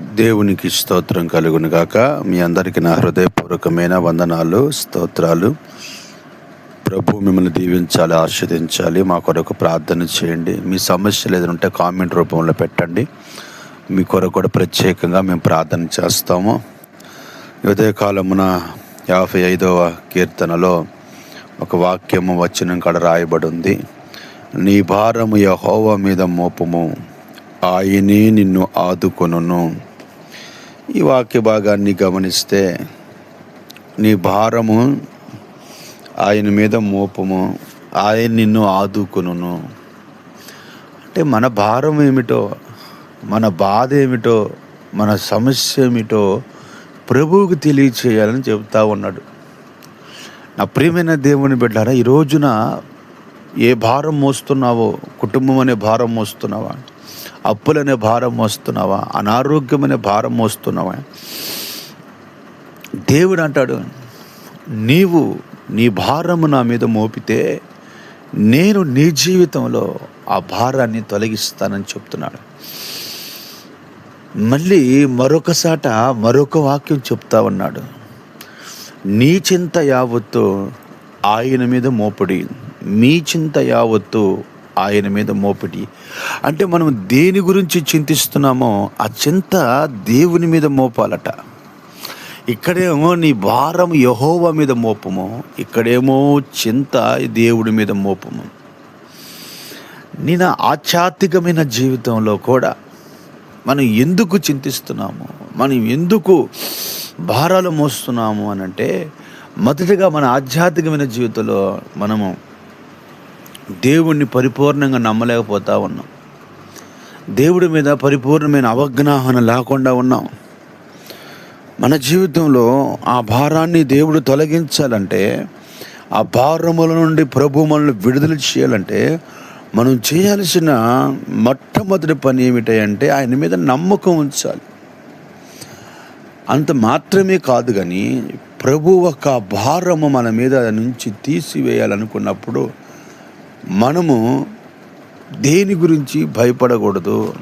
దేవునికి స్తోత్రం కలుగును గాక. మీ అందరికీ నా హృదయపూర్వకమైన వందనాలు స్తోత్రాలు. ప్రభు మిమ్మల్ని దీవించాలి ఆస్వాదించాలి మా కొరకు ప్రార్థన చేయండి. మీ సమస్యలు ఏదైనా ఉంటే కామెంట్ రూపంలో పెట్టండి. మీ కొరకు కూడా ప్రత్యేకంగా మేము ప్రార్థన చేస్తాము. ఉదయకాలమున యాభై ఐదవ కీర్తనలో ఒక వాక్యము వచనం కాడ రాయబడి ఉంది. నీ భారము యహోవ మీద మోపము. ఆయనే నిన్ను ఆదుకొనును. ఈ వాక్య భాగాన్ని గమనిస్తే నీ భారము ఆయన మీద మోపము ఆయన నిన్ను ఆదుకును అంటే మన భారం ఏమిటో మన బాధ ఏమిటో మన సమస్య ఏమిటో ప్రభువుకు తెలియచేయాలని చెబుతా ఉన్నాడు. నా ప్రియమైన దేవుని బిడ్డారా ఈ రోజున ఏ భారం మోస్తున్నావో కుటుంబం అనే భారం మోస్తున్నావా? అప్పులనే భారం మోస్తున్నావా? అనారోగ్యం అనే భారం మోస్తున్నావా? దేవుడు అంటాడు నీవు నీ భారము నా మీద మోపితే నేను నీ జీవితంలో ఆ భారాన్ని తొలగిస్తానని చెప్తున్నాడు. మళ్ళీ మరొకసాట మరొక వాక్యం చెప్తా ఉన్నాడు. నీ చింత యావత్తు ఆయన మీద మోపడి మీ చింత యావత్తు ఆయన మీద మోపిటి అంటే మనం దేని గురించి చింతిస్తున్నామో ఆ చింత దేవుని మీద మోపాలట. ఇక్కడేమో నీ భారం యహోవ మీద మోపము ఇక్కడేమో చింత దేవుడి మీద మోపము. నేను ఆధ్యాత్మికమైన జీవితంలో కూడా మనం ఎందుకు చింతిస్తున్నాము? మనం ఎందుకు భారాలు మోస్తున్నాము అని అంటే మొదటిగా మన ఆధ్యాత్మికమైన జీవితంలో మనము దేవుణ్ణి పరిపూర్ణంగా నమ్మలేకపోతా ఉన్నాం. దేవుడి మీద పరిపూర్ణమైన అవజ్ఞాహన లేకుండా ఉన్నాం. మన జీవితంలో ఆ భారాన్ని దేవుడు తొలగించాలంటే ఆ భారముల నుండి ప్రభు మనల్ని విడుదల చేయాలంటే మనం చేయాల్సిన మొట్టమొదటి పని ఏమిటంటే ఆయన మీద నమ్మకం ఉంచాలి. అంత మాత్రమే కాదు కానీ ప్రభు ఒక భారము మన మీద నుంచి తీసివేయాలనుకున్నప్పుడు మనము దేని గురించి భయపడకూడదు?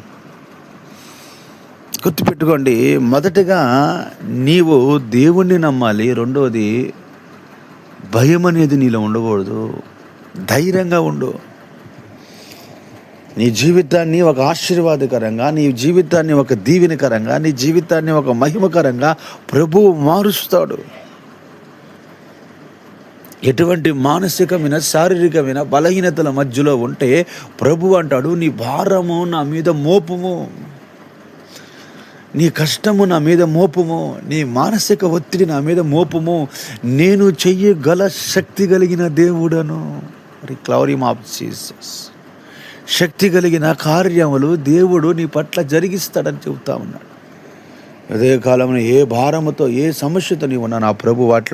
గుర్తుపెట్టుకోండి మొదటగా నీవు దేవుణ్ణి నమ్మాలి రెండవది భయం అనేది నీలో ఉండకూడదు. ధైర్యంగా ఉండు. నీ జీవితాన్ని ఒక ఆశీర్వాదకరంగా నీ జీవితాన్ని ఒక దీవెనకరంగా నీ జీవితాన్ని ఒక మహిమకరంగా ప్రభువు మారుస్తాడు. ఎటువంటి మానసికమైన శారీరకమైన బలహీనతల మధ్యలో ఉంటే ప్రభు అంటాడు నీ భారము నా మీద మోపుము. నీ కష్టము నా మీద మోపుము. నీ మానసిక ఒత్తిడి నా మీద మోపుము. నేను చెయ్యగల శక్తి కలిగిన దేవుడను. మరి క్లౌరిమ్ ఆఫ్ జీసస్. శక్తి కలిగిన కార్యములు దేవుడు నీ పట్ల జరిగిస్తాడని చెబుతా ఉన్నాడు. అదే కాలంలో ఏ భారముతో ఏ సమస్యతో నీవు ఉన్నా నా ప్రభు వాటిలో